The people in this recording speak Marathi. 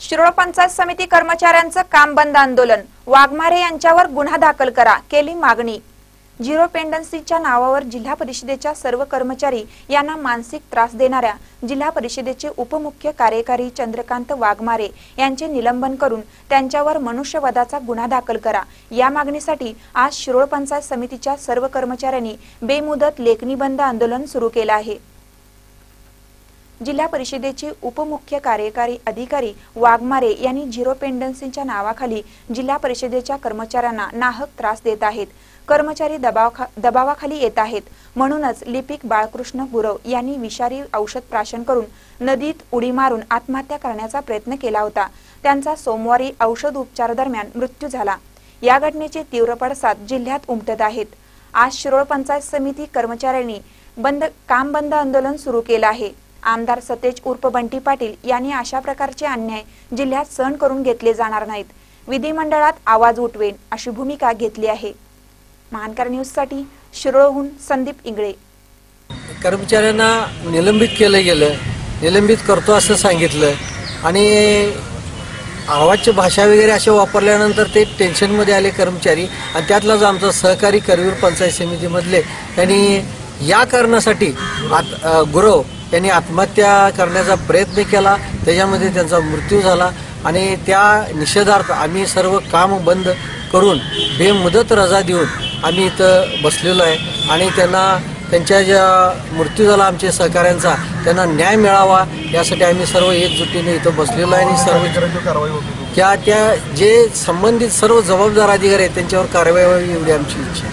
शिरोळ पंचायत समिती कर्मचाऱ्यांचं काम बंद आंदोलन. वाघमारे यांच्यावर गुन्हा दाखल करा केली मागणी. झिरो पेंडन्सीच्या नावावर जिल्हा परिषदेच्या सर्व कर्मचारी यांना मानसिक त्रास देणाऱ्या जिल्हा परिषदेचे उपमुख्य कार्यकारी चंद्रकांत वाघमारे यांचे निलंबन करून त्यांच्यावर मनुष्यवधाचा गुन्हा दाखल करा. या मागणीसाठी आज शिरोळ पंचायत समितीच्या सर्व कर्मचाऱ्यांनी बेमुदत लेखनी बंद आंदोलन सुरू केलं आहे. जिल्हा परिषदेचे उपमुख्य कार्यकारी अधिकारी वाघमारे यांनी झिरो पेंडन्सीच्या नावाखाली जिल्हा परिषदेच्या कर्मचाऱ्यांना नाहक त्रास देत आहेत. कर्मचारी दबावखा दबावाखाली येत आहेत. म्हणूनच लिपिक बाळकृष्ण गुरव यांनी विषारी औषध प्राशन करून नदीत उडी मारून आत्महत्या करण्याचा प्रयत्न केला होता. त्यांचा सोमवारी औषध उपचार दरम्यान मृत्यू झाला. या घटनेचे तीव्र पडसाद जिल्ह्यात उमटत आहेत. आज शिरोळ पंचायत समिती कर्मचाऱ्यांनी बंद काम बंद आंदोलन सुरू केलं आहे. आमदार सतेज उर्फ बंटी पाटील यांनी अशा प्रकारचे अन्याय जिल्ह्यात सहन करून घेतले जाणार नाहीत. विधिमंडळात आवाज उठवेन अशी भूमिका घेतली आहे. महानकर न्यूजसाठी शिरोळहून संदीप इंगळे. कर्मचाऱ्यांना निलंबित केलं गेलं निलंबित करतो असं सांगितलं आणि आवाजची भाषा वगैरे असे वापरल्यानंतर ते टेन्शनमध्ये आले कर्मचारी आणि त्यातलाच आमचा सहकारी करवीर पंचायत समितीमधले. त्यांनी या कारणासाठी आत गुरव त्यांनी आत्महत्या करण्याचा प्रयत्न केला. त्याच्यामध्ये त्यांचा मृत्यू झाला आणि त्या निषेधार्थ आम्ही सर्व काम बंद करून बेमुदत रजा देऊन आम्ही इथं बसलेलो आहे. आणि त्यांना त्यांच्या ज्या मृत्यू झाला आमच्या सहकाऱ्यांचा त्यांना न्याय मिळावा यासाठी आम्ही सर्व एकजुटीने इथं बसलेलो आहे आणि सर्व त्या त्या जे संबंधित सर्व जबाबदार अधिकारी आहेत त्यांच्यावर कारवाई व्हावी एवढी आमची इच्छा